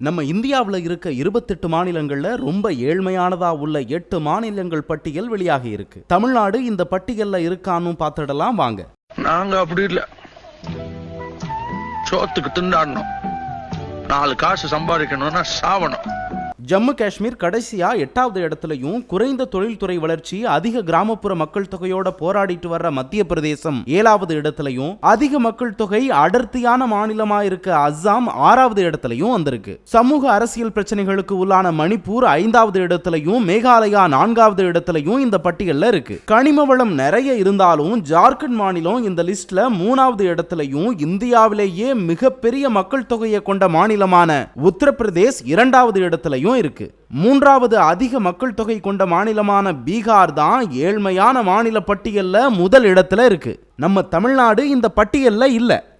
நம்ம இந்தியாவுல இருக்க இருபத்தெட்டு மாநிலங்கள்ல ரொம்ப ஏழ்மையானதா உள்ள எட்டு மாநிலங்கள் பட்டியல் வெளியாகி இருக்கு. தமிழ்நாடு இந்த பட்டியல்ல இருக்கான்னு பார்த்துடலாம் வாங்க. நாங்க அப்படி இல்ல. சோத்துக்கு திண்டாடணும். நாலு காசு சம்பாதிக்கணும்னா சாவணும். ஜம்மு காஷ்மீர் கடைசியா எட்டாவது இடத்துலயும் குறைந்த தொழில்துறை வளர்ச்சி அதிக கிராமப்புற மக்கள் தொகையோட போராடிட்டு வர்ற மத்திய பிரதேசம் ஏழாவது இடத்துலயும் அதிக மக்கள் தொகை அடர்த்தியான மாநிலமா இருக்க அஸ்ஸாம் ஆறாவது இடத்துலயும் வந்திருக்கு. சமூக அரசியல் பிரச்சனைகளுக்கு உள்ளான மணிப்பூர் ஐந்தாவது இடத்துலயும் மேகாலயா நான்காவது இடத்துலயும் இந்த பட்டியல்ல இருக்கு. கனிம வளம் நிறைய இருந்தாலும் ஜார்க்கண்ட் மாநிலம் இந்த லிஸ்ட்ல மூணாவது இடத்துலயும் இந்தியாவிலேயே மிகப்பெரிய மக்கள் தொகையை கொண்ட மாநிலமான உத்தரப்பிரதேஷ் இரண்டாவது இடத்துலயும் இருக்கு. மூன்றாவது அதிக மக்கள் தொகை கொண்ட மாநிலமான பீகார் தான் ஏழ்மையான மாநில பட்டியல்ல முதல் இடத்துல இருக்கு. நம்ம தமிழ்நாடு இந்த பட்டியல்ல இல்ல.